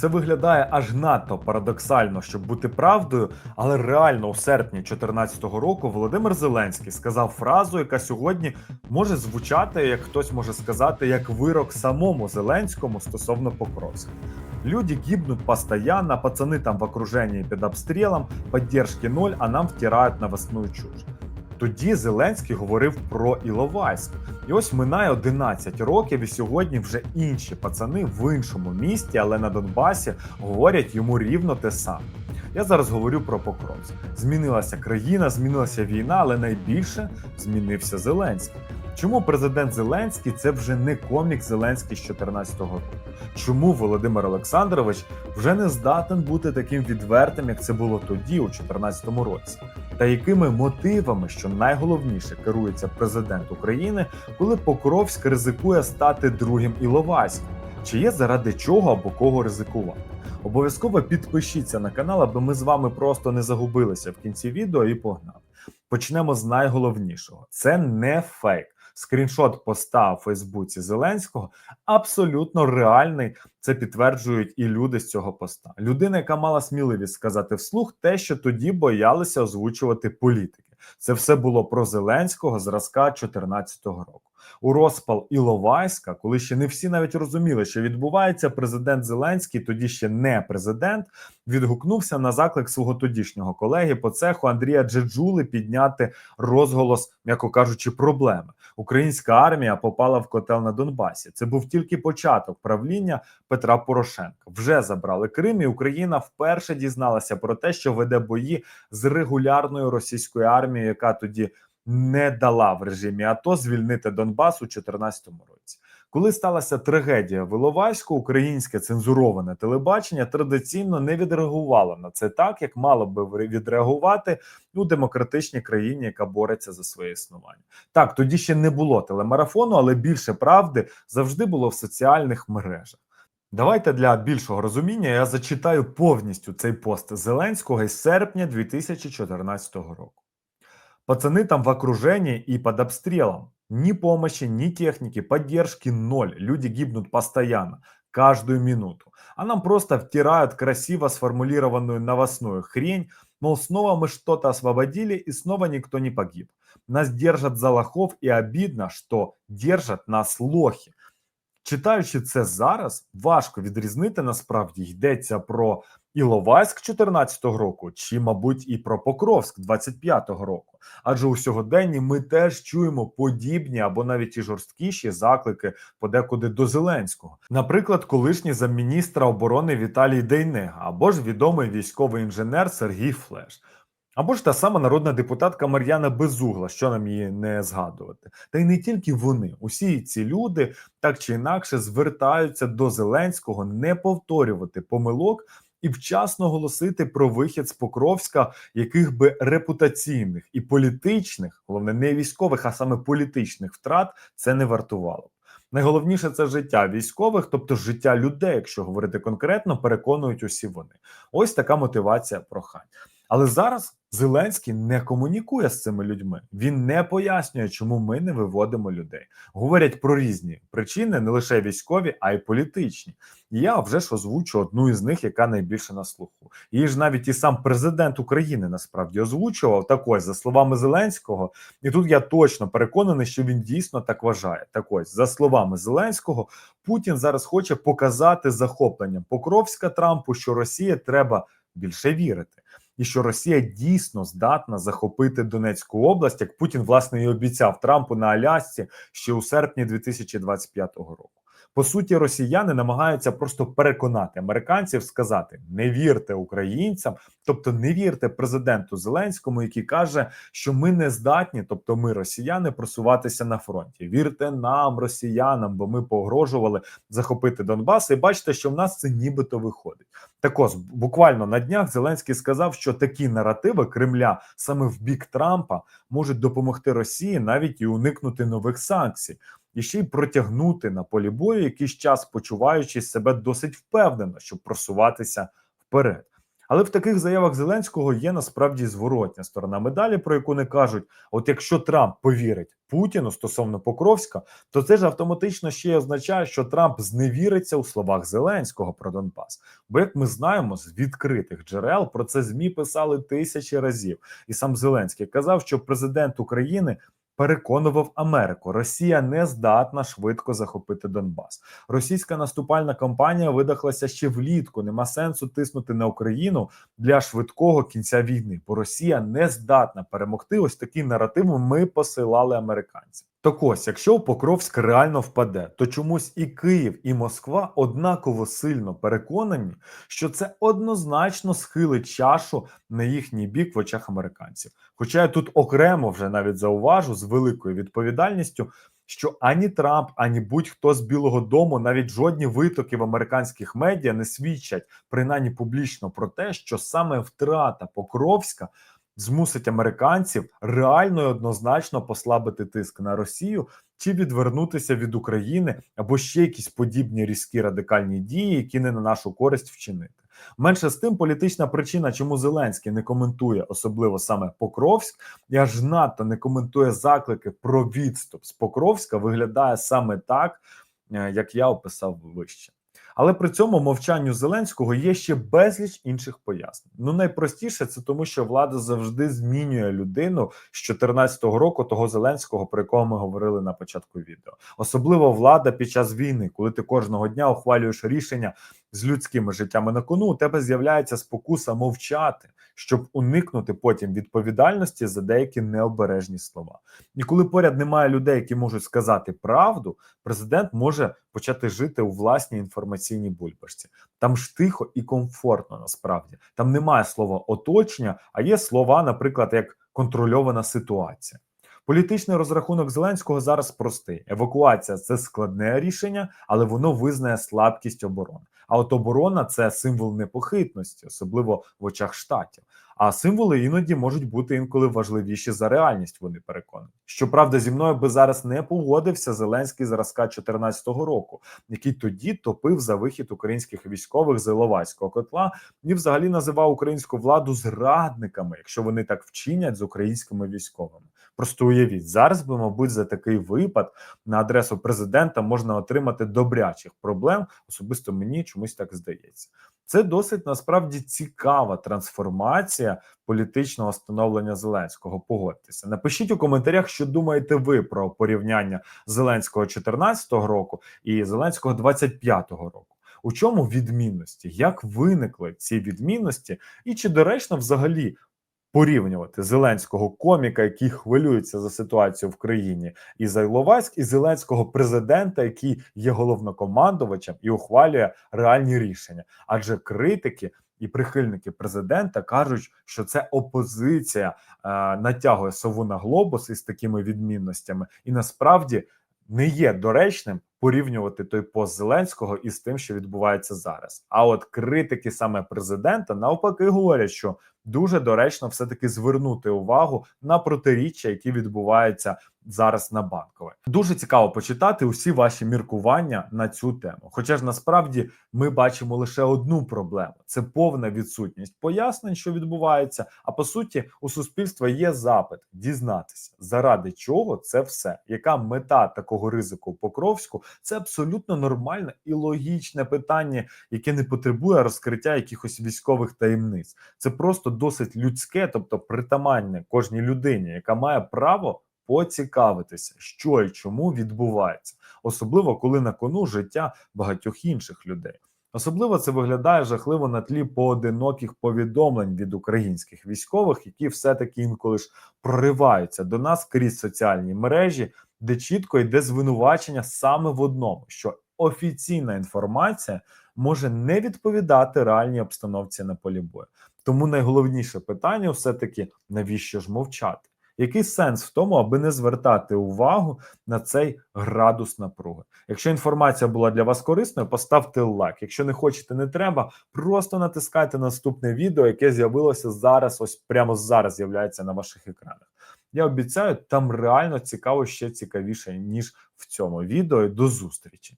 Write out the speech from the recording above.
Це виглядає аж надто парадоксально, щоб бути правдою, але реально у серпні 2014 року Володимир Зеленський сказав фразу, яка сьогодні може звучати, як хтось може сказати, як вирок самому Зеленському стосовно Покровська. Люди гибнут постоянно, пацаны там в окружении під обстрілом, поддержки ноль, а нам втирають новосную чушь. Тоді Зеленський говорив про Іловайськ. І ось минає 11 років, і сьогодні вже інші пацани в іншому місті, але на Донбасі говорять йому рівно те саме. Я зараз говорю про Покровськ. Змінилася країна, змінилася війна, але найбільше змінився Зеленський. Чому президент Зеленський це вже не комік Зеленський з 2014 року? Чому Володимир Олександрович вже не здатен бути таким відвертим, як це було тоді, у 2014 році? Та якими мотивами, що найголовніше, керується президент України, коли Покровськ ризикує стати другим Іловайськом? Чи є заради чого або кого ризикувати? Обов'язково підпишіться на канал, аби ми з вами просто не загубилися в кінці відео і погнали. Почнемо з найголовнішого: це не фейк. Скріншот поста у Фейсбуці Зеленського абсолютно реальний. Це підтверджують і люди з цього поста. Людина, яка мала сміливість сказати вслух те, що тоді боялися озвучувати політики. Це все було про Зеленського зразка 2014 року. У розпал Іловайська, коли ще не всі навіть розуміли, що відбувається, президент Зеленський, тоді ще не президент, відгукнувся на заклик свого тодішнього колеги по цеху Андрія Джеджули підняти розголос, м'яко кажучи, проблеми. Українська армія попала в котел на Донбасі. Це був тільки початок правління Петра Порошенка. Вже забрали Крим, і Україна вперше дізналася про те, що веде бої з регулярною російською армією, яка тоді не дала в режимі АТО звільнити Донбас у 2014 році. Коли сталася трагедія в Іловайську, українське цензуроване телебачення традиційно не відреагувало на це так, як мало би відреагувати у демократичній країні, яка бореться за своє існування. Так, тоді ще не було телемарафону, але більше правди завжди було в соціальних мережах. Давайте для більшого розуміння я зачитаю повністю цей пост Зеленського із серпня 2014 року. Пацаны там в окружении и под обстрелом. Ни помощи, ни техники, поддержки ноль. Люди гибнут постоянно, каждую минуту. А нам просто втирают красиво сформулированную новостную хрень, мол, снова мы что-то освободили и снова никто не погиб. Нас держат за лохов и обидно, что держат нас лохи. Читаючи це зараз, важко відрізнити насправді йдеться про Іловайськ 14 року, чи, мабуть, і про Покровськ 25-го року. Адже у сьогоденні ми теж чуємо подібні або навіть і жорсткіші заклики подекуди до Зеленського. Наприклад, колишній замміністра оборони Віталій Дейнега, або ж відомий військовий інженер Сергій Флеш. Або ж та сама народна депутатка Мар'яна Безугла, що нам її не згадувати. Та й не тільки вони, усі ці люди так чи інакше звертаються до Зеленського не повторювати помилок і вчасно голосити про вихід з Покровська, яких би репутаційних і політичних, головне не військових, а саме політичних втрат це не вартувало. Найголовніше це життя військових, тобто життя людей, якщо говорити конкретно, переконують усі вони. Ось така мотивація прохань. Але зараз Зеленський не комунікує з цими людьми. Він не пояснює, чому ми не виводимо людей. Говорять про різні причини, не лише військові, а й політичні. І я вже ж озвучу одну із них, яка найбільше на слуху. Її ж навіть і сам президент України насправді озвучував так ось, за словами Зеленського. І тут я точно переконаний, що він дійсно так вважає. Так ось, за словами Зеленського, Путін зараз хоче показати захопленням Покровська Трампу, що Росія треба більше вірити і що Росія дійсно здатна захопити Донецьку область, як Путін власне і обіцяв Трампу на Алясці ще у серпні 2025 року. По суті, росіяни намагаються просто переконати американців сказати: не вірте українцям, тобто не вірте президенту Зеленському, який каже, що ми не здатні, тобто ми, росіяни, просуватися на фронті. Вірте нам, росіянам, бо ми погрожували захопити Донбас. І бачите, що в нас це нібито виходить. Також буквально на днях Зеленський сказав, що такі наративи Кремля саме в бік Трампа можуть допомогти Росії навіть і уникнути нових санкцій і ще й протягнути на полі бою якийсь час, почуваючи себе досить впевнено, щоб просуватися вперед. Але в таких заявах Зеленського є насправді зворотня сторона медалі, про яку не кажуть: от якщо Трамп повірить Путіну стосовно Покровська, то це ж автоматично ще й означає, що Трамп зневіриться у словах Зеленського про Донбас. Бо, як ми знаємо, з відкритих джерел про це змі писали тисячі разів, і сам Зеленський казав, що президент України. Переконував Америку, Росія не здатна швидко захопити Донбас. Російська наступальна кампанія видахлася ще влітку. Нема сенсу тиснути на Україну для швидкого кінця війни, бо Росія не здатна перемогти. Ось такий наратив ми посилали американцям. Так ось, якщо Покровськ реально впаде, то чомусь і Київ, і Москва однаково сильно переконані, що це однозначно схилить чашу на їхній бік в очах американців. Хоча я тут окремо вже навіть зауважу з великою відповідальністю, що ані Трамп, ані будь-хто з Білого Дому, навіть жодні витоки в американських медіа не свідчать принаймні публічно про те, що саме втрата Покровська змусить американців реально і однозначно послабити тиск на Росію чи відвернутися від України або ще якісь подібні різкі радикальні дії, які не на нашу користь вчинити. Менше з тим, політична причина, чому Зеленський не коментує особливо саме Покровськ, і аж надто не коментує заклики про відступ з Покровська, виглядає саме так, е, як я описав вище. Але при цьому мовчанню Зеленського є ще безліч інших пояснень. Ну найпростіше це тому, що влада завжди змінює людину з 2014 року, того Зеленського, про якого ми говорили на початку відео. Особливо влада під час війни, коли ти кожного дня ухвалюєш рішення з людськими життями на кону, у тебе з'являється спокуса мовчати, щоб уникнути потім відповідальності за деякі необережні слова. І коли поряд немає людей, які можуть сказати правду, президент може почати жити у власній інформаційній бульбашці. Там ж тихо і комфортно насправді. Там немає слова оточення, а є слова, наприклад, як контрольована ситуація. Політичний розрахунок Зеленського зараз простий: евакуація це складне рішення, але воно визнає слабкість оборони. А от оборона це символ непохитності, особливо в очах штатів. А символи іноді можуть бути інколи важливіші за реальність. Вони переконані. Щоправда, зі мною би зараз не погодився Зеленський зразка 2014 року, який тоді топив за вихід українських військових з Іловайського котла і взагалі називав українську владу зрадниками, якщо вони так вчинять з українськими військовими. Просто уявіть, зараз би, мабуть, за такий випад на адресу президента можна отримати добрячих проблем. Особисто мені чомусь так здається. Це досить насправді цікава трансформація політичного становлення Зеленського. Погодьтеся, напишіть у коментарях, що думаєте ви про порівняння Зеленського 2014 року і Зеленського 25 року. У чому відмінності? Як виникли ці відмінності, і чи доречно взагалі порівнювати Зеленського коміка, який хвилюється за ситуацію в країні, і за Іловайськ, і Зеленського президента, який є головнокомандувачем і ухвалює реальні рішення, адже критики. І прихильники президента кажуть, що це опозиція е, натягує сову на глобус із такими відмінностями, і насправді не є доречним порівнювати той пост Зеленського із тим, що відбувається зараз. А от критики саме президента навпаки говорять, що дуже доречно все таки звернути увагу на протиріччя, які відбуваються зараз на банкове. Дуже цікаво почитати усі ваші міркування на цю тему. Хоча ж насправді ми бачимо лише одну проблему: це повна відсутність пояснень, що відбувається. А по суті, у суспільства є запит дізнатися, заради чого це все, яка мета такого ризику Покровську. Це абсолютно нормальне і логічне питання, яке не потребує розкриття якихось військових таємниць. Це просто досить людське, тобто притаманне кожній людині, яка має право поцікавитися, що і чому відбувається, особливо коли на кону життя багатьох інших людей. Особливо це виглядає жахливо на тлі поодиноких повідомлень від українських військових, які все-таки інколи ж прориваються до нас крізь соціальні мережі, де чітко йде звинувачення саме в одному, що офіційна інформація може не відповідати реальній обстановці на полі бою. Тому найголовніше питання все таки навіщо ж мовчати? Який сенс в тому, аби не звертати увагу на цей градус напруги? Якщо інформація була для вас корисною, поставте лайк. Якщо не хочете, не треба. Просто натискайте наступне відео, яке з'явилося зараз. Ось прямо зараз з'являється на ваших екранах. Я обіцяю, там реально цікаво ще цікавіше ніж в цьому відео. До зустрічі.